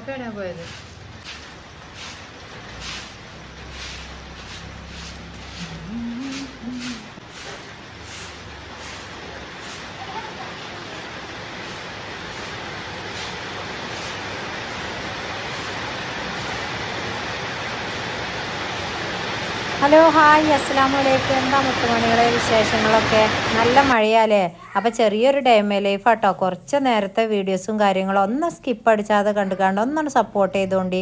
മാർപ്പാപ്പയാണ് പോയത് hello hi അസ്സാം വലൈക്കും എന്താ മുത്തുമണികളെ വിശേഷങ്ങളൊക്കെ? നല്ല മഴയാലേ? അപ്പോൾ ചെറിയൊരു ഡേമ ലൈഫ് കേട്ടോ കുറച്ച് നേരത്തെ വീഡിയോസും കാര്യങ്ങളും ഒന്ന് സ്കിപ്പ് അടിച്ചാതെ കണ്ടു കണ്ട് ഒന്നാണ് സപ്പോർട്ട് ചെയ്തുകൊണ്ട്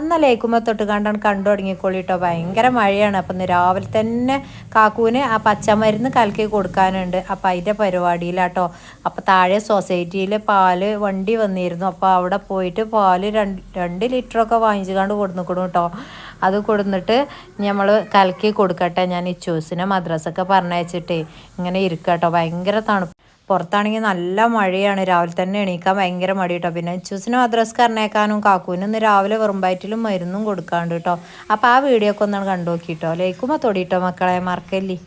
അന്ന് ലൈക്കുമ്പോൾ തൊട്ട് കണ്ടാണ് കണ്ടു തുടങ്ങിക്കോളി കേട്ടോ ഭയങ്കര മഴയാണ്. അപ്പം ഇന്ന് രാവിലെ തന്നെ കാക്കൂന് ആ പച്ചമരുന്ന് കലക്കി കൊടുക്കാനുണ്ട്. അപ്പം അതിന്റെ പരിപാടിയിലാട്ടോ അപ്പോൾ താഴെ സൊസൈറ്റിയിൽ പാൽ വണ്ടി വന്നിരുന്നു. അപ്പോൾ അവിടെ പോയിട്ട് പാൽ രണ്ട് രണ്ട് ലിറ്ററൊക്കെ വാങ്ങിച്ചു കണ്ട് കൊടുന്നിക്കണം കേട്ടോ അത് കൊടുന്നിട്ട് നമ്മൾ കലക്കി കൊടുക്കട്ടെ. ഞാൻ ഈ ചൂസിനെ മദ്രസൊക്കെ പറഞ്ഞയച്ചിട്ടേ ഇങ്ങനെ ഇരിക്കട്ടോ. ഭയങ്കര തണുപ്പ്. പുറത്താണെങ്കിൽ നല്ല മഴയാണ്. രാവിലെ തന്നെ എണീക്കാൻ ഭയങ്കര മടി കേട്ടോ പിന്നെ ചൂസിന് മദ്രസ് കറണേക്കാനും കാക്കൂനും ഇന്ന് രാവിലെ വെറുമ്പായിട്ടിലും മരുന്നും കൊടുക്കാണ്ട് കേട്ടോ അപ്പോൾ ആ വീഡിയോ ഒക്കെ ഒന്നാണ് കണ്ടു നോക്കിട്ടോ. ലൈക്കുമ്പോൾ തൊടിയിട്ടോ മക്കളെ. മറക്കല്ലേ?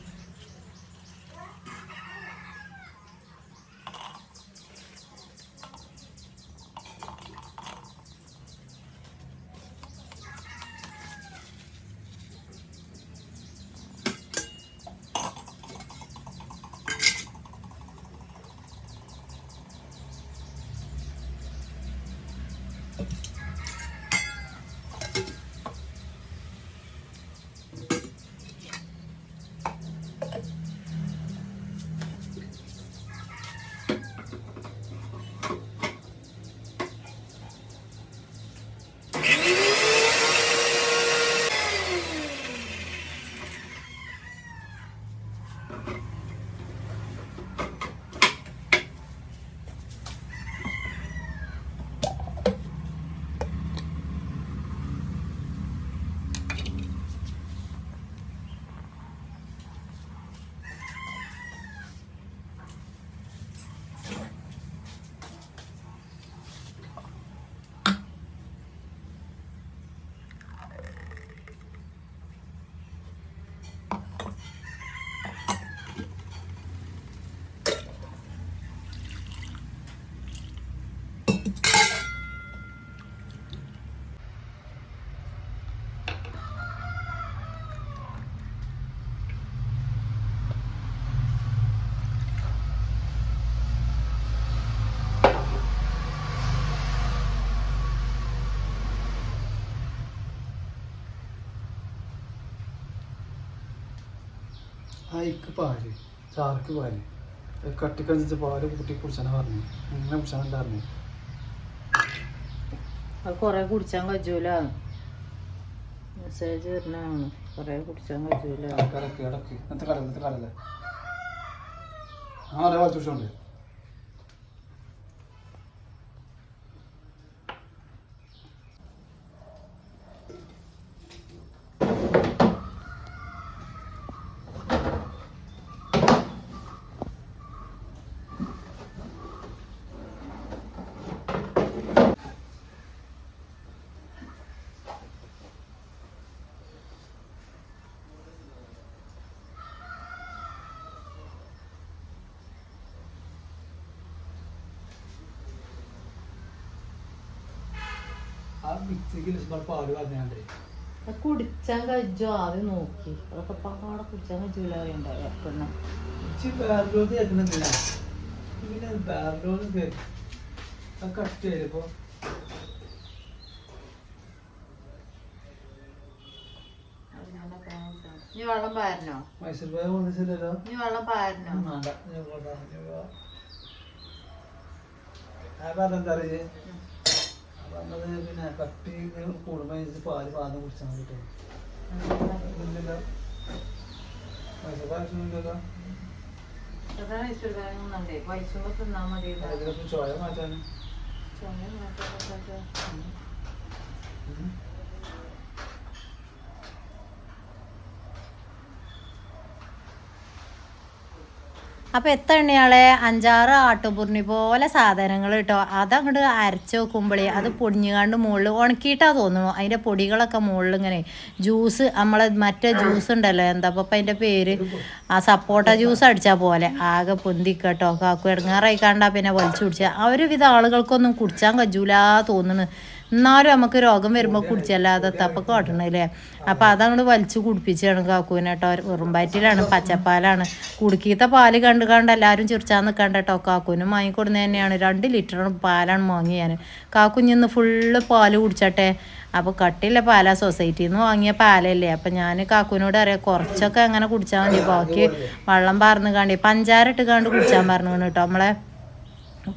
അയക്ക് പാൽ ചാർക്ക് പാൽ. കട്ടിക്കനുസരിച്ച് പാൽ കൂട്ടി കുടിച്ചാണ് പറഞ്ഞു. അങ്ങനെ കുടിച്ചാണ് പറഞ്ഞു അത് കുറേ കുടിച്ചാൻ കഴിച്ചൂല. മെസ്സേജ് വരുന്നതാണ് കുറേ കുടിച്ചാൻ കഴിയൂല ഇടയ്ക്ക് ഇടയ്ക്ക് ഇന്നത്തെ കടല ഇന്നത്തെ കടല ആ ഒരേ വളർത്തു മിക്സിക്ക് പാൽ പറഞ്ഞാണ്ടേ അത് കുടിച്ചാൻ കഴിച്ചോ? ആദ്യം നോക്കി. അതൊക്കെ പാടെ കുടിച്ചാൻ പെണ്ണ ഇച്ചി ബാർലോന്ന് കേൾക്കുന്നില്ല പിന്നെ ബാർലോന്ന് കേൾക്കും ആ കട്ട് ചെയ്തപ്പോ നീ വെള്ളം പാരണോ മൈസൂർ പോയ കൊണ്ടുവച്ചില്ലല്ലോ നീ വെള്ളം പാരണോ വേണ്ട. ഞാൻ പോകാം, ഞാൻ പോകാം. പറഞ്ഞത് പിന്നെ കട്ടി കൂടുമ്പോ ഇതിന് പാൽ പാന്ന് കുടിച്ചാൽ മതി ഇല്ലല്ലോ മൈസൂർ ആവശ്യമൊന്നുമില്ലല്ലോ അതാണ് ഇഷ്ടേ പൈസ തിന്നാ മതി അതിലൊക്കെ ചോയ മാറ്റാൻ അപ്പോൾ എത്ര എണ്ണയാളെ? അഞ്ചാറ് ആട്ടുപുറിണി പോലെ സാധനങ്ങൾ കേട്ടോ അതങ്ങോട്ട് അരച്ച് വെക്കുമ്പോഴേ അത് പൊടിഞ്ഞുകാണ്ട് മുകളിൽ ഉണക്കിയിട്ടാ തോന്നുന്നു. അതിന്റെ പൊടികളൊക്കെ മുകളിൽ ഇങ്ങനെ ജ്യൂസ് നമ്മളെ മറ്റേ ജ്യൂസ് ഉണ്ടല്ലോ എന്താ അപ്പം അതിന്റെ പേര്? ആ സപ്പോട്ട ജ്യൂസ് അടിച്ചാൽ പോലെ. ആകെ പൊന്തിക്കട്ടോ. കാക്കു ഇടങ്ങാറായി കണ്ടാ പിന്നെ വലിച്ചു കുടിച്ചാൽ ആ ഒരുവിധ ആളുകൾക്കൊന്നും കുടിച്ചാൻ കജൂലാ തോന്നുന്നു എന്നാലും നമുക്ക് രോഗം വരുമ്പോൾ കുടിച്ചല്ലാതെ തപ്പ കോട്ടണില്ലേ? അപ്പം അതങ്ങോട്ട് വലിച്ചു കുടിപ്പിച്ചാണ് കാക്കൂനെ കേട്ടോ വെറും വയറ്റിലാണ് പച്ചപ്പാലാണ്. കുടുക്കീത്ത പാൽ കണ്ട് കണ്ട് എല്ലാവരും ചിരിച്ചാൽ നിൽക്കണ്ട കേട്ടോ കാക്കൂനും വാങ്ങിക്കൊടുന്ന തന്നെയാണ്. രണ്ട് ലിറ്റർ പാലാണ് വാങ്ങി ഞാൻ കാക്കുഞ്ഞിന്ന് ഫുള്ള് പാൽ കുടിച്ചട്ടെ. അപ്പോൾ കട്ടില്ല പാല സൊസൈറ്റിയിൽ നിന്ന് വാങ്ങിയ പാലല്ലേ. അപ്പം ഞാൻ കാക്കുവിനോട് അറിയാം കുറച്ചൊക്കെ അങ്ങനെ കുടിച്ചാൽ മതി. ബാക്കി വെള്ളം പാർന്ന് കാണ്ടി പഞ്ചാര ഇട്ട് കാണ്ട് കുടിച്ചാൻ പറഞ്ഞു കേട്ടോ നമ്മളെ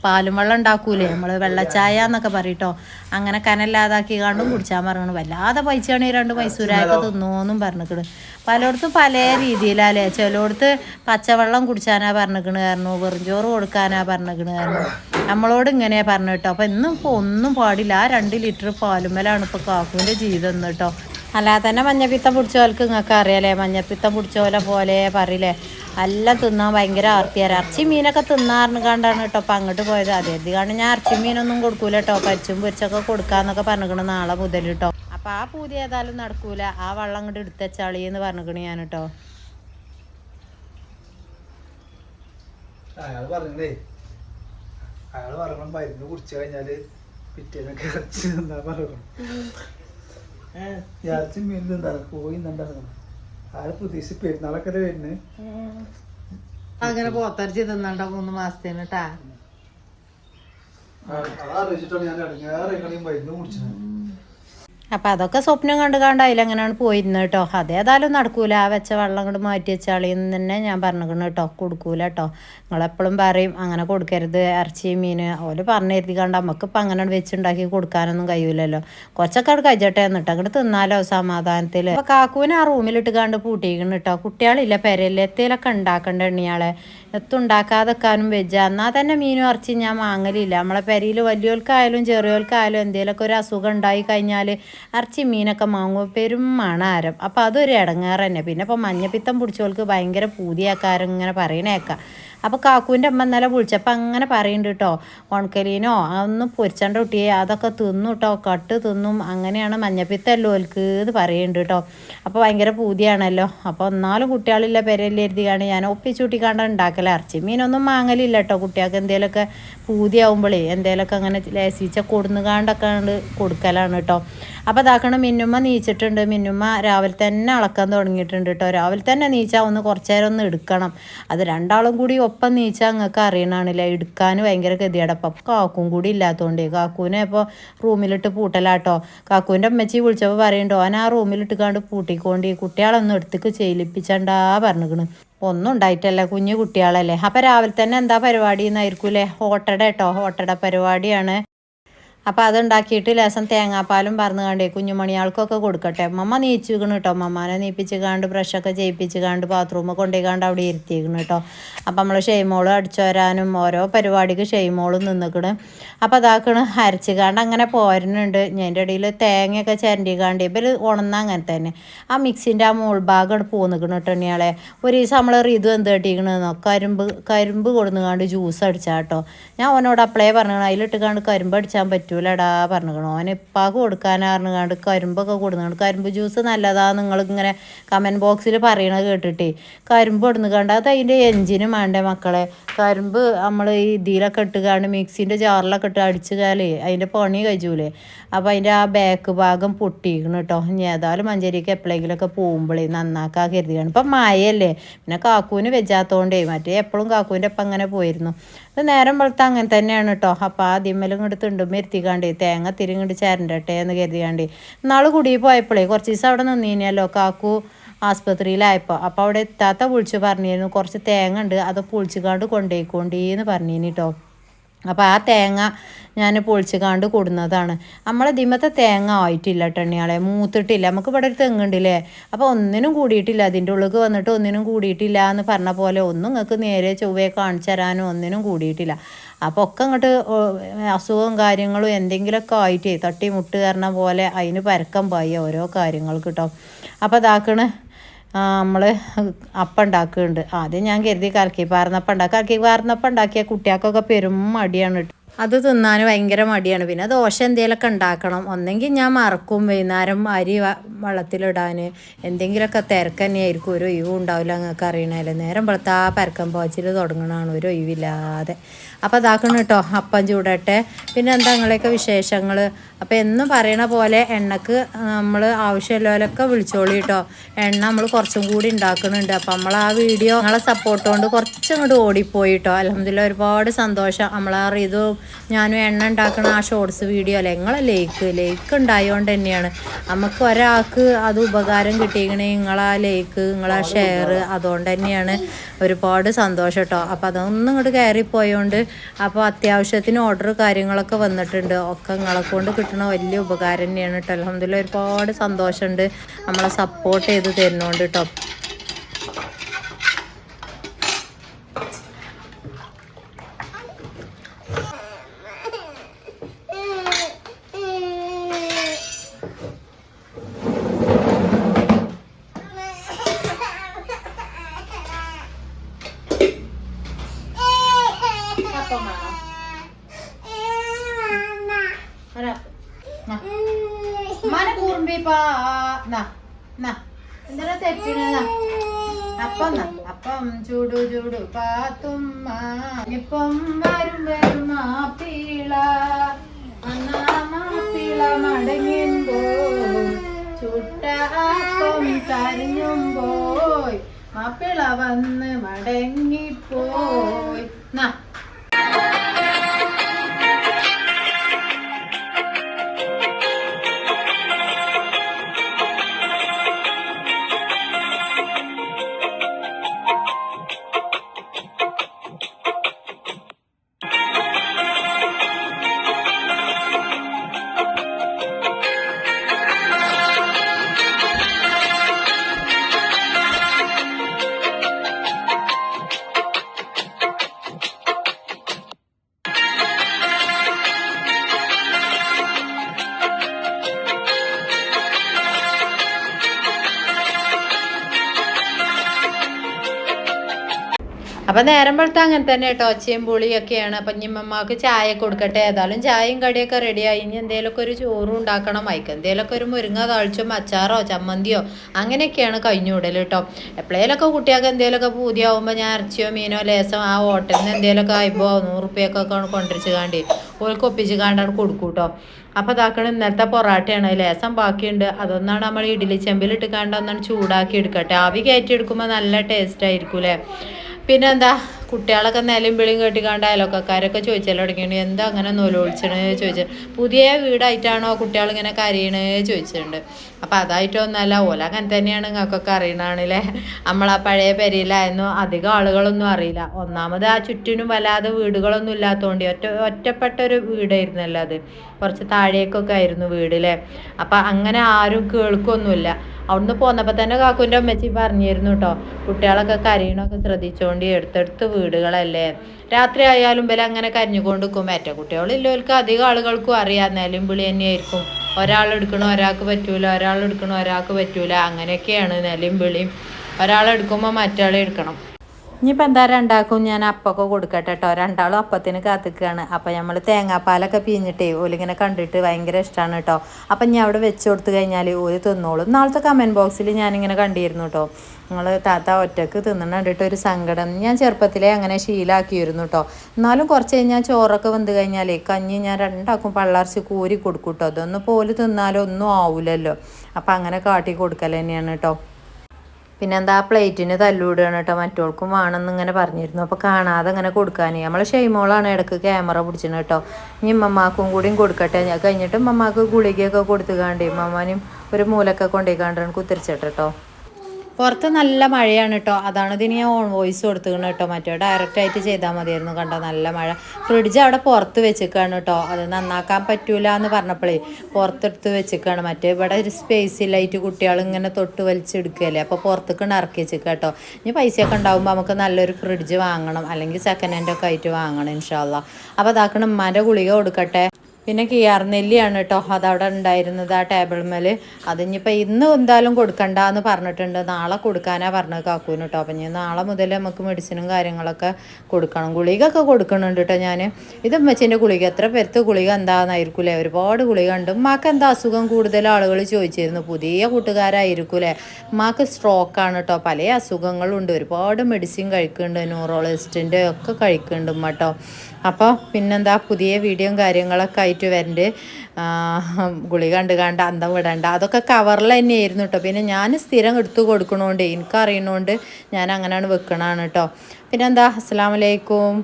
പാലും വെള്ളം ഉണ്ടാക്കൂലേ? നമ്മൾ വെള്ളച്ചായ എന്നൊക്കെ പറയട്ടോ. അങ്ങനെ കനല്ലാതാക്കി കണ്ടും കുടിച്ചാൻ പറഞ്ഞു വല്ലാതെ പൈസയാണ് ഈ രണ്ട് മൈസൂരായൊക്കെ തിന്നോന്നും പറഞ്ഞിക്കണ്. പലയിടത്തും പല രീതിയിലല്ലേ? ചിലയിടത്ത് പച്ചവെള്ളം കുടിച്ചാനാ പറഞ്ഞിക്കണ് കാരണം വെറുംചോറ് കൊടുക്കാനാ പറഞ്ഞിക്കണ് കാരണം നമ്മളോട് ഇങ്ങനെയാ പറഞ്ഞു കേട്ടോ അപ്പം ഇന്നും ഇപ്പോൾ ഒന്നും പാടില്ല. ആ രണ്ട് ലിറ്റർ പാലുമ്മലാണ് ഇപ്പോൾ കാക്കുവിന്റെ ജീവിതം കേട്ടോ. അല്ലാതെ തന്നെ മഞ്ഞപ്പിത്തം പിടിച്ചോൽക്ക് നിങ്ങൾക്ക് അറിയാലേ മഞ്ഞപ്പിത്തം പിടിച്ചോലെ പോലെ പറയില്ലേ. എല്ലാം തിന്നാൻ ഭയങ്കര ആർത്തിയാറ് ഇറച്ചി മീനൊക്കെ തിന്നാറിന് കണ്ടാണ് കേട്ടോ അപ്പം അങ്ങോട്ട് പോയത്. അതെ കാരണം ഞാൻ ഇറച്ചി മീനൊന്നും കൊടുക്കൂല കേട്ടോ. പരിച്ചും പൊരിച്ചൊക്കെ കൊടുക്കാന്നൊക്കെ പറഞ്ഞിക്കണ് നാളെ മുതൽ കേട്ടോ. അപ്പം ആ പൂതി ഏതായാലും നടക്കൂല. ആ വെള്ളം അങ്ങോട്ട് എടുത്തച്ചാളി എന്ന് പറഞ്ഞിക്കണ് ഞാൻ കേട്ടോ. അയാൾ പറഞ്ഞേ അയാൾ പറയണം മരുന്ന് കുടിച്ചു കഴിഞ്ഞാൽ പിറ്റേന്നൊക്കെ ഇറച്ചി എന്താ പറയണം ഇറച്ചി മീൻ എന്താണ് പോയി എന്താ ആരെ പ്രതീക്ഷ പെരുന്നാളൊക്കെ വരുന്നത് അങ്ങനെ പോത്തരച്ച് തിന്നണ്ട മൂന്ന് മാസത്തേനട്ടാ. കേട്ടാ അറിയിച്ചിട്ടാണ് ഞാൻ ഇടങ്ങേറെ മരുന്ന് കുടിച്ചത്. അപ്പം അതൊക്കെ സ്വപ്നം കണ്ട് കണ്ട് അതിലങ്ങനെയാണ് പോയിരുന്നത് കേട്ടോ. അതേതായാലും നടക്കൂല. ആ വെച്ച വെള്ളം കൊണ്ട് മാറ്റി വെച്ചാളിന്ന് തന്നെ ഞാൻ പറഞ്ഞിരിക്കണം കേട്ടോ. കൊടുക്കൂല കേട്ടോ. നിങ്ങളെപ്പോഴും പറയും അങ്ങനെ കൊടുക്കരുത് ഇറച്ചി മീൻ. ഓൽ പറഞ്ഞിരുത്തി കണ്ട് നമുക്കിപ്പോൾ അങ്ങനെ വെച്ചുണ്ടാക്കി കൊടുക്കാനൊന്നും കഴിയൂലല്ലോ. കുറച്ചൊക്കെ അവിടെ കഴിച്ചട്ടെ. എന്നിട്ട് അങ്ങോട്ട് തിന്നാലോ സമാധാനത്തിൽ അപ്പോൾ കാക്കുവിനെ ആ റൂമിലിട്ട് കണ്ട് പൂട്ടിയിരിക്കണം കേട്ടോ. കുട്ടികളില്ല പെരയിലെത്തിയിലൊക്കെ ഉണ്ടാക്കേണ്ട എണ്ണിയാളെ എത്തുണ്ടാക്കാതെക്കാനും വെജ എന്നാൽ തന്നെ മീനും ഇറച്ചി ഞാൻ വാങ്ങലില്ല. നമ്മളെ പെരയിൽ വലിയവർക്കായാലും ചെറിയവർക്കായാലും എന്തെങ്കിലുമൊക്കെ ഒരു അസുഖം ഉണ്ടായി കഴിഞ്ഞാൽ ഇറച്ചി മീനൊക്കെ വാങ്ങുമ്പോൾ പെരും മണാരം. അപ്പോൾ അതൊരു ഇടങ്ങേറ് തന്നെ പിന്നെ ഇപ്പോൾ മഞ്ഞപ്പിത്തം പിടിച്ചവർക്ക് ഭയങ്കര പൂതിയാക്കാരം ഇങ്ങനെ പറയണേക്കാം. അപ്പോൾ കാക്കുവിന്റെ അമ്മ ഇന്നലെ വിളിച്ചപ്പോൾ അങ്ങനെ പറയുന്നുണ്ട് കേട്ടോ ഉണക്കലീനോ അതൊന്നും പൊരിച്ചണ്ട കുട്ടിയെ അതൊക്കെ തിന്നു കേട്ടോ കട്ട് തിന്നും അങ്ങനെയാണ് മഞ്ഞപ്പിത്തല്ലോ ഓൽക്ക് ഇത് പറയുന്നുണ്ട് കേട്ടോ അപ്പോൾ ഭയങ്കര പൂതിയാണല്ലോ. അപ്പോൾ എന്നാലും കുട്ടികളില്ല പെരല്ലേ എഴുതിയാണ് ഞാൻ ഒപ്പിച്ച് കൂട്ടിക്കാണ്ട് ഉണ്ടാക്കല. ഇറച്ചി മീനൊന്നും മാങ്ങലില്ല കേട്ടോ കുട്ടികൾക്ക് എന്തെങ്കിലുമൊക്കെ പൂതിയാവുമ്പോഴേ എന്തെങ്കിലുമൊക്കെ അങ്ങനെ ലേസിച്ച കൊടുന്നുകാണ്ടൊക്കെ കൊടുക്കലാണ് കേട്ടോ അപ്പോൾ അതാക്കണം മിന്നുമ്മ നീച്ചിട്ടുണ്ട്. മിന്നുമ്മ രാവിലെ തന്നെ അളക്കാൻ തുടങ്ങിയിട്ടുണ്ട് കേട്ടോ രാവിലെ തന്നെ നീച്ചാൽ ഒന്ന് കുറച്ചു നേരം ഒന്ന് എടുക്കണം. അത് രണ്ടാളും കൂടി നീച്ചാൽ നിങ്ങൾക്ക് അറിയണാണില്ലേ? എടുക്കാൻ ഭയങ്കര ഗതിയടപ്പം കാക്കും കൂടി ഇല്ലാത്തതുകൊണ്ട് കാക്കൂനെ ഇപ്പോൾ റൂമിലിട്ട് പൂട്ടലാട്ടോ. കാക്കൂന്റെ അമ്മച്ചി വിളിച്ചപ്പോൾ പറയുന്നുണ്ടോ ഓൻ ആ റൂമിലിട്ട് കണ്ട് പൂട്ടിക്കൊണ്ട്. കുട്ടികളൊന്നും എടുത്തേക്ക് ചെയ്യിപ്പിച്ചണ്ടാ പറഞ്ഞിക്കണ്. ഒന്നും ഉണ്ടായിട്ടല്ല കുഞ്ഞു കുട്ടികളല്ലേ. അപ്പം രാവിലെ തന്നെ എന്താ പരിപാടി എന്നായിരിക്കൂലേ ഹോട്ടട കേട്ടോ ഹോട്ടട പരിപാടിയാണ്. അപ്പം അതുണ്ടാക്കിയിട്ട് ലേശം തേങ്ങാപ്പാലും പറഞ്ഞു കണ്ടേ കുഞ്ഞുമണിയാൾക്കൊക്കെ കൊടുക്കട്ടെ. മമ്മ നീച്ചിക്കണ് കേട്ടോ അമ്മമ്മനെ നീപ്പിച്ച് കാണ്ട് ബ്രഷൊക്കെ ചെയ്യിപ്പിച്ച് കാണ്ട് ബാത്റൂമ് കൊണ്ടുപോയി കാണ്ട് അവിടെ ഇരുത്തിയിരിക്കണം കേട്ടോ അപ്പം നമ്മൾ ഷെയ്മോൾ അടിച്ചു വരാനും ഓരോ പരിപാടിക്ക് ഷെയ്മോളും നിന്നിക്കണ്. അപ്പം അതാക്കണ് അരച്ച് കാണ്ട് അങ്ങനെ പോരുന്നുണ്ട്. എന്റെ ഇടയിൽ തേങ്ങയൊക്കെ ചരണ്ടി കാണ്ട് ഇപ്പം ഉണന്ന അങ്ങനെ തന്നെ. ആ മിക്സിന്റെ ആ മോൾ ഭാഗം പോന്നിക്കണ് കേട്ടോ ഇയാളെ ഒരു ദിവസം നമ്മൾ ഇത് എന്ത് കെട്ടിക്കണെന്നോ കരിമ്പ് കരിമ്പ് കൊടുന്ന് കാണ്ട് ജ്യൂസ് അടിച്ചാട്ടോ ഞാൻ ഓനോട് അപ്ലൈ പറഞ്ഞു അതിലിട്ട് കാണ്ട് കരിമ്പ് അടിച്ചാൻ പറ്റൂലടാ പറഞ്ഞിരിക്കണം ഓൻ ഇപ്പാക്ക് കൊടുക്കാനാറിന് പറഞ്ഞുകൊണ്ട് കരിമ്പൊക്കെ കൊടുക്കുന്നുണ്ട് കരിമ്പ് ജ്യൂസ് നല്ലതാ നിങ്ങൾ ഇങ്ങനെ കമന്റ് ബോക്സിൽ പറയണത് കേട്ടിട്ട്. കരിമ്പ് കൊടുന്ന് കണ്ട് അത് അതിന്റെ എഞ്ചിനും വേണ്ടേ മക്കളെ. കരിമ്പ് നമ്മൾ ഈ ഇതിലൊക്കെ ഇട്ടുകാണ്ട് മിക്സിന്റെ ജാറിലൊക്കെ ഇട്ട് അടിച്ച് കാലേ അതിന്റെ പണി കഴിച്ചൂലേ അപ്പോൾ അതിന്റെ ആ ബാക്ക് ഭാഗം പൊട്ടിയിരിക്കണം കേട്ടോ ഇനി ഏതായാലും മഞ്ചേരിക്ക് എപ്പോഴെങ്കിലുമൊക്കെ പോകുമ്പോഴേ നന്നാക്കാൻ കരുതിയാണ് ഇപ്പം മഴയല്ലേ. പിന്നെ കാക്കൂന് വെച്ചാത്തോണ്ടേ മറ്റേ എപ്പോഴും കാക്കൂന്റെ ഒപ്പം അങ്ങനെ പോയിരുന്നു. അത് നേരം വെളുത്ത അങ്ങനെ തന്നെയാണ് കേട്ടോ അപ്പോൾ ആ ദിമ്മലും ഇങ്ങോട്ട് തിണ്ടുമ്പോൾ എത്തിക്കാണ്ടേ തേങ്ങ തിരിങ്ങിട്ട് ചേരണ്ടട്ടെ എന്ന് കരുതിക്കാണ്ട് നാളെ കുടിയിൽ പോയപ്പോഴേ കുറച്ച് ദിവസം അവിടെ നിന്നീനല്ലോ കാക്കു ആസ്പത്രിയിലായപ്പോൾ അപ്പോൾ അവിടെ എത്താത്ത പുളിച്ച് പറഞ്ഞിരുന്നു. കുറച്ച് തേങ്ങ ഉണ്ട് അത് പുളിച്ചുകാണ്ട് കൊണ്ടുപോയിക്കൊണ്ടേന്ന് പറഞ്ഞിരുന്നു കേട്ടോ. അപ്പോൾ ആ തേങ്ങ ഞാൻ പൊളിച്ച് കാണ്ട് കൊടുന്നതാണ്. നമ്മളെ ദിമത്തെ തേങ്ങ ആയിട്ടില്ല ടെണ്ണിയാളെ മൂത്തിട്ടില്ല. നമുക്ക് ഇവിടെ ഒരു തെങ്ങുണ്ടല്ലേ? അപ്പോൾ ഒന്നിനും കൂടിയിട്ടില്ല. അതിന്റെ ഉള്ളിൽ വന്നിട്ട് ഒന്നിനും കൂടിയിട്ടില്ല എന്ന് പറഞ്ഞ പോലെ ഒന്നും നിങ്ങൾക്ക് നേരെ ചൊവ്വയെ കാണിച്ചു തരാനും ഒന്നിനും കൂടിയിട്ടില്ല. അപ്പോൾ ഒക്കെ അങ്ങോട്ട് അസുഖവും കാര്യങ്ങളും എന്തെങ്കിലുമൊക്കെ ആയിട്ടേ തട്ടി മുട്ട് കയറണ പോലെ അതിന് പരക്കം പായി ഓരോ കാര്യങ്ങൾക്ക് കേട്ടോ അപ്പോൾ ഇതാക്കണ്. നമ്മൾ അപ്പം ഉണ്ടാക്കുന്നുണ്ട് ആദ്യം ഞാൻ കരുതി കലക്കി പാർന്നപ്പം ഉണ്ടാക്കി കലക്കി പാർന്നപ്പം ഉണ്ടാക്കിയ കുട്ടികൾക്കൊക്കെ പെരും മടിയാണ് ട്ടോ. അത് തിന്നാൻ ഭയങ്കര മടിയാണ്. പിന്നെ ദോശ എന്തെങ്കിലുമൊക്കെ ഉണ്ടാക്കണം. ഒന്നെങ്കിൽ ഞാൻ മറക്കും വൈകുന്നേരം അരി വെള്ളത്തിലിടാൻ. എന്തെങ്കിലുമൊക്കെ തിരക്ക് തന്നെയായിരിക്കും. ഒരു ഒഴിവും ഉണ്ടാവില്ല നിങ്ങൾക്ക് അറിയണല്ലേ നേരം വെളുത്ത ആ പരക്കം പോച്ചിൽ തുടങ്ങണതാണ്. ഒരു ഒഴിവില്ലാതെ. അപ്പോൾ അതാക്കണം കേട്ടോ അപ്പം ചൂടട്ടെ. പിന്നെ എന്താ നിങ്ങളെയൊക്കെ വിശേഷങ്ങൾ അപ്പോൾ എന്നും പറയണ പോലെ എണ്ണക്ക് നമ്മൾ ആവശ്യമുള്ളവരൊക്കെ വിളിച്ചോളി കേട്ടോ എണ്ണ നമ്മൾ കുറച്ചും കൂടി ഉണ്ടാക്കുന്നുണ്ട്. അപ്പം നമ്മൾ ആ വീഡിയോ നിങ്ങളെ സപ്പോർട്ട് കൊണ്ട് കുറച്ചും കൂടി ഓടിപ്പോയി അലഹമില്ല ഒരുപാട് സന്തോഷം. നമ്മൾ ആ ഞാനും എണ്ണ ഉണ്ടാക്കണ ആ ഷോർട്സ് വീഡിയോ അല്ലേ? നിങ്ങളെ ലേക്ക് ലേക്ക് ഉണ്ടായതുകൊണ്ട് തന്നെയാണ്. നമുക്ക് ഒരാൾക്ക് അത് ഉപകാരം കിട്ടിയിരിക്കണേ നിങ്ങളാ ലേക്ക് നിങ്ങളാ ഷെയർ അതുകൊണ്ട് തന്നെയാണ് ഒരുപാട് സന്തോഷം കേട്ടോ അപ്പോൾ അതൊന്നും ഇങ്ങോട്ട് കയറിപ്പോയോണ്ട് അപ്പോൾ അത്യാവശ്യത്തിന് ഓർഡർ കാര്യങ്ങളൊക്കെ വന്നിട്ടുണ്ട്. ഒക്കെ നിങ്ങളെ കൊണ്ട് കിട്ടണ വലിയ ഉപകാരം തന്നെയാണ് കേട്ടോ അലഹമില്ല ഒരുപാട് സന്തോഷമുണ്ട് നമ്മളെ സപ്പോർട്ട് ചെയ്ത് തരുന്നുണ്ട് കേട്ടോ മന കുറുമ്പിപ്പാ എന്തിനാ തെറ്റിന? അപ്പം. അപ്പം ചൂടു ചൂടു പാത്തുമ്മ. ഇപ്പം വരും വരും മാപ്പിള. മാപ്പിള മടങ്ങുമ്പോ ചുട്ട അപ്പം കരിഞ്ഞുമ്പോയി മാപ്പിള വന്ന് മടങ്ങിപ്പോയി. നാ. അപ്പൊ നേരം വെളുത്ത അങ്ങനെ തന്നെ കേട്ടോ ഒച്ചയും പുളിയൊക്കെയാണ്. അപ്പൊ ഞമ്മമ്മക്ക് ചായ കൊടുക്കട്ടെ. ഏതായാലും ചായയും കടിയൊക്കെ റെഡിയായി ഇനി എന്തേലൊക്കെ ഒരു ചോറും ഉണ്ടാക്കണം. മൈക്ക് എന്തേലൊക്കെ ഒരു മുരിങ്ങ താഴ്ചോ അച്ചാറോ ചമ്മന്തിയോ അങ്ങനെയൊക്കെയാണ് കഴിഞ്ഞുവിടൽ കേട്ടോ എപ്പോഴേലൊക്കെ കുട്ടികൾക്ക് എന്തേലൊക്കെ പൂതിയാവുമ്പോൾ ഞാൻ ഇറച്ചിയോ മീനോ ലേസം ആ ഹോട്ടലിൽ നിന്ന് ആയിപ്പോ നൂറുപ്യൊക്കെ കൊണ്ടിരിച്ച് കാണ്ടി ഓൾക്ക് ഒപ്പിച്ച് കാണ്ടാണ് കൊടുക്കും കേട്ടോ അപ്പോൾ ഇതാക്കണ ഇന്നലത്തെ പൊറാട്ടയാണ്. ലേസം ബാക്കിയുണ്ട്. അതൊന്നാണ് നമ്മൾ ഇഡ്ഡലി ചെമ്പിലിട്ട് കാണ്ട് ഒന്നാണ് ചൂടാക്കി എടുക്കട്ടെ. ആവി കയറ്റി എടുക്കുമ്പോൾ നല്ല ടേസ്റ്റ് ആയിരിക്കും അല്ലേ പിന്നെ എന്താ കുട്ടികളൊക്കെ നിലയും വിളിയും കെട്ടിക്കാണ്ട് അയലൊക്കക്കാരൊക്കെ ചോദിച്ചാലോ തുടങ്ങിയാണ് എന്താ അങ്ങനെ നൂലൊളിച്ചണ്? ചോദിച്ചു. പുതിയ വീടായിട്ടാണോ കുട്ടികൾ ഇങ്ങനെ കരയണേ? ചോദിച്ചിട്ടുണ്ട്. അപ്പം അതായിട്ടൊന്നല്ല ഓല അങ്ങനെ തന്നെയാണ് നിങ്ങൾക്കൊക്കെ അറിയണാണല്ലേ നമ്മളാ പഴയ പെരയിലായിരുന്നു അധികം ആളുകളൊന്നും അറിയില്ല. ഒന്നാമത് ആ ചുറ്റിനും വല്ലാതെ വീടുകളൊന്നും ഇല്ലാത്തതുകൊണ്ട് ഒറ്റ ഒറ്റപ്പെട്ട ഒരു വീടായിരുന്നല്ലോ അത്. കുറച്ച് താഴേക്കൊക്കെ ആയിരുന്നു വീടില്ലേ അപ്പം അങ്ങനെ ആരും കേൾക്കൊന്നുമില്ല. അവിടുന്ന് പോന്നപ്പോൾ തന്നെ കാക്കുവിന്റെ അമ്മച്ചി പറഞ്ഞിരുന്നു കേട്ടോ കുട്ടികളൊക്കെ കരയണമൊക്കെ ശ്രദ്ധിച്ചുകൊണ്ട് എടുത്തെടുത്ത് വീടുകളല്ലേ. രാത്രി ആയാലും ബല അങ്ങനെ കരഞ്ഞുകൊണ്ട് നിൽക്കും മറ്റേ കുട്ടികളില്ലവർക്ക് അധികം ആളുകൾക്കും അറിയാം. നിലയും വിളി തന്നെയായിരിക്കും. ഒരാൾ എടുക്കണോ ഒരാൾക്ക് പറ്റൂല. ഒരാൾ എടുക്കണോ ഒരാൾക്ക് പറ്റൂല. അങ്ങനെയൊക്കെയാണ് നിലയും വിളിയും ഒരാളെടുക്കുമ്പോൾ മറ്റാളെ എടുക്കണം. ഇനിയിപ്പോൾ എന്താ രണ്ടാക്കും ഞാൻ അപ്പൊക്കെ കൊടുക്കട്ടെ കേട്ടോ രണ്ടാളും അപ്പത്തിന് കാത്തിക്കുകയാണ് അപ്പം നമ്മൾ തേങ്ങാപ്പാലൊക്കെ പിഴിഞ്ഞിട്ടേ ഓലിങ്ങനെ കണ്ടിട്ട് ഭയങ്കര ഇഷ്ടമാണ് കേട്ടോ അപ്പം ഞാൻ അവിടെ വെച്ച് കൊടുത്തു കഴിഞ്ഞാൽ ഓൽ തിന്നോളും. നാളത്തെ കമന്റ് ബോക്സിൽ ഞാനിങ്ങനെ കണ്ടിരുന്നു കേട്ടോ നിങ്ങൾ താത്ത ഒറ്റയ്ക്ക് തിന്നണ കണ്ടിട്ട് ഒരു സങ്കടം. ഞാൻ ചെറുപ്പത്തിലേ അങ്ങനെ ശീലാക്കിയിരുന്നു കേട്ടോ എന്നാലും കുറച്ച് കഴിഞ്ഞാൽ ചോറൊക്കെ വെന്ത് കഴിഞ്ഞാലേ കഞ്ഞി ഞാൻ രണ്ടാക്കും പള്ളാർച്ച് കൂരി കൊടുക്കും കേട്ടോ അതൊന്നും പോൽ തിന്നാലോ ഒന്നും ആവൂലല്ലോ. അപ്പം അങ്ങനെ കാട്ടി കൊടുക്കൽ തന്നെയാണ് കേട്ടോ പിന്നെ എന്താ പ്ലേറ്റിന് തല്ലൂടുകയാണ് കേട്ടോ മറ്റോൾക്കും വേണമെന്ന് ഇങ്ങനെ പറഞ്ഞിരുന്നു. അപ്പോൾ കാണാതെ അങ്ങനെ കൊടുക്കാൻ നമ്മളെ ഷെയ്മോളാണ് ഇടയ്ക്ക് ക്യാമറ പിടിച്ചത് കേട്ടോ ഇനി ഉമ്മമാക്കും കൂടിയും കൊടുക്കട്ടെ. ഞാൻ കഴിഞ്ഞിട്ട് ഉമ്മമാക്ക് ഗുളികയൊക്കെ കൊടുത്തു കാണ്ടേ ഉമ്മമാനും ഒരു മൂലൊക്കെ കൊണ്ടുപോയി കാണ്ടാണ് കുത്തിരിച്ചിട്ട് പുറത്ത് നല്ല മഴയാണ് കേട്ടോ അതാണ് ഇതിന് ഞാൻ ഓൺ വോയിസ് കൊടുത്തുക്കണം കേട്ടോ മറ്റേ ഡയറക്റ്റ് ആയിട്ട് ചെയ്താൽ മതിയായിരുന്നു കണ്ടോ? നല്ല മഴ. ഫ്രിഡ്ജ് അവിടെ പുറത്ത് വെച്ചിക്കാണ് കേട്ടോ അത് നന്നാക്കാൻ പറ്റൂല എന്ന് പറഞ്ഞപ്പോഴേ പുറത്തെടുത്ത് വെച്ചിക്കാണ്. മറ്റേ ഇവിടെ ഒരു സ്പേസ് ഇല്ലായിട്ട് കുട്ടികൾ ഇങ്ങനെ തൊട്ട് വലിച്ചെടുക്കുകയല്ലേ അപ്പോൾ പുറത്തേക്ക് ഇറക്കി വെച്ചേക്കാം കേട്ടോ ഇനി പൈസയൊക്കെ ഉണ്ടാകുമ്പോൾ നമുക്ക് നല്ലൊരു ഫ്രിഡ്ജ് വാങ്ങണം. അല്ലെങ്കിൽ സെക്കൻഡ് ഹാൻഡ് ഒക്കെ ആയിട്ട് വാങ്ങണം ഇൻഷാല്ല അപ്പോൾ അതാക്കണം ഉമ്മാന്റെ ഗുളിക കൊടുക്കട്ടെ. പിന്നെ കിയാർ നെല്ലിയാണ് കേട്ടോ അതവിടെ ഉണ്ടായിരുന്നത് ആ ടേബിൾ മേൽ അതിനിപ്പോൾ ഇന്ന് എന്തായാലും കൊടുക്കണ്ട എന്ന് പറഞ്ഞിട്ടുണ്ട്. നാളെ കൊടുക്കാനാണ് പറഞ്ഞത് കാക്കൂന് കേട്ടോ അപ്പം ഞാൻ നാളെ മുതൽ നമുക്ക് മെഡിസിനും കാര്യങ്ങളൊക്കെ കൊടുക്കണം. ഗുളികയൊക്കെ കൊടുക്കണുണ്ട് കേട്ടോ ഞാൻ ഇത് അമ്മച്ചിന്റെ ഗുളിക. എത്ര പേർക്ക് ഗുളിക എന്താണെന്നായിരിക്കൂലേ ഒരുപാട് ഗുളിക ഉണ്ട്. ഉമ്മാക്ക് എന്താ അസുഖം കൂടുതൽ ആളുകൾ ചോദിച്ചിരുന്നു. പുതിയ കൂട്ടുകാരായിരിക്കൂലേ ഉമ്മാക്ക് സ്ട്രോക്കാണ് കേട്ടോ പല അസുഖങ്ങളുണ്ട്. ഒരുപാട് മെഡിസിൻ കഴിക്കുന്നുണ്ട്. ന്യൂറോളജിസ്റ്റിന്റെ ഒക്കെ കഴിക്കുന്നുണ്ട് ഉമ്മ കേട്ടോ അപ്പോൾ പിന്നെന്താ പുതിയ വീഡിയോയും കാര്യങ്ങളൊക്കെ ആയിട്ട് വരണ്ട്. ഗുളി കണ്ട് കണ്ട് അന്തം വിടണ്ട. അതൊക്കെ കവറിൽ തന്നെയായിരുന്നു കേട്ടോ. പിന്നെ ഞാൻ സ്ഥിരം എടുത്തു കൊടുക്കണോണ്ട് എനിക്കറിയണോണ്ട് ഞാൻ അങ്ങനെയാണ് വെക്കണാണ് കേട്ടോ. പിന്നെന്താ അസ്സാം വലൈക്കും